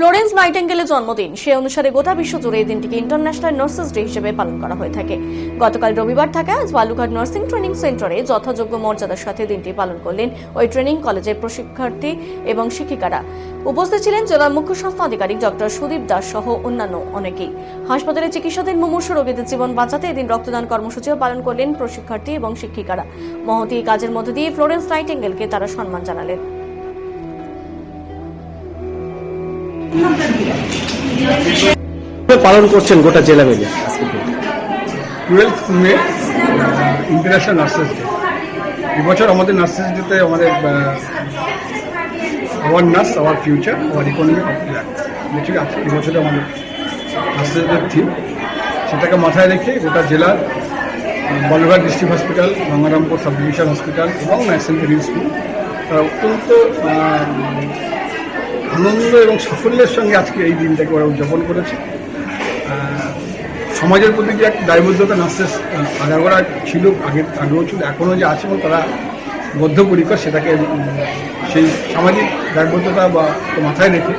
Florence নাইটেঙ্গেলের জন্মদিন। সে অনুসারে গোটা বিশ্ব জুড়ে এই দিনটিকে ইন্টারন্যাশনাল নার্সেস ডে হিসেবে পালন করা হয়ে থাকে। গতকাল রবিবার থাকা আজ বালুঘাট নার্সিং ট্রেনিং সেন্টারে যথাযোগ্য মর্যাদার সাথে দিনটি পালন করলেন ওই ট্রেনিং কলেজের প্রশিক্ষার্থী এবং শিক্ষিকারা। উপস্থিত ছিলেন জেলার মুখ্য স্বাস্থ্য আধিকারিক ডক্টর সুদীপ দাস সহ অন্যান্য অনেকেই। হাসপাতালে চিকিৎসাধীন মুমূর্ষু রোগীদের জীবন বাঁচাতে এদিন রক্তদান কর্মসূচিও পালন করলেন প্রশিক্ষার্থী এবং শিক্ষিকারা। মহতি কাজের মধ্য দিয়ে ফ্লোরেন্স নাইটেঙ্গেলকে তারা সম্মান জানালেন। পালন করছেন গোটা জেলা মিলে? Twelfth May international nurses day এবছর আমাদের নার্সেস ডেতে আমাদের our nurse our future our economy of ঠিক আছে এবছরে আমাদের নার্সেস ডের থিম সেটাকে মাথায় রেখে গোটা জেলার আহ, Balurghat district hospital Gangarampur sub division hospital এবং ন্যাশনাল স্কুল তারা অত্যন্ত আনন্দ এবং সাফল্যের সঙ্গে আজকে এই দিনটাকে ওরা উদযাপন করেছে। সমাজের প্রতি যে এক দায়বদ্ধতা নার্সেস আগাগোড়া ছিল, আগে, আগেও ছিল, এখনও যে আছে এবং তারা বদ্ধপরিকর সেটাকে সেই সামাজিক দায়বদ্ধতা বা মাথায় রেখে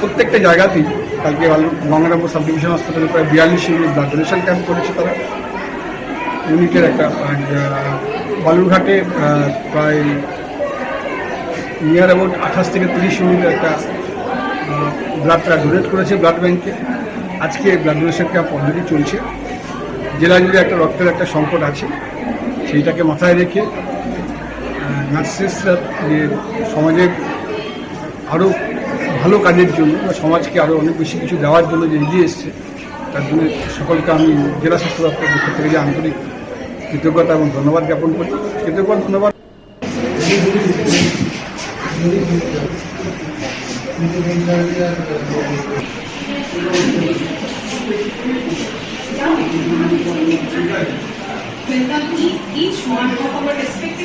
প্রত্যেকটা জায়গাতেই কালকে গঙ্গারামপুর সাব ডিভিশন হাসপাতালে প্রায় বিয়াল্লিশ ইউনিট ব্লাড ডোনেশন ক্যাম্প করেছে তারা। ইউনিটের একটা বালুরঘাটে প্রায় নিয়ার অ্যাবাউট আঠাশ থেকে তিরিশ ইউনিটের একটা ব্লাড তারা ডোনেট করেছে ব্লাড ব্যাংকে আজকে ব্লাড ডোনেশন ক্যাম্প অলরেডি চলছে। জেলা জুড়ে একটা রক্তের একটা সংকট আছে, সেইটাকে মাথায় রেখে নার্সেসরা যে সমাজের আরও ভালো কাজের জন্য বা সমাজকে আরও অনেক বেশি কিছু দেওয়ার জন্য যে এগিয়ে এসছে, তার জন্য সকলকে আমি জেলা স্বাস্থ্য দপ্তরের পক্ষ থেকে যে আন্তরিক কৃতজ্ঞতা এবং ধন্যবাদ জ্ঞাপন করি কৃতজ্ঞতা, ধন্যবাদ। Each one of our respective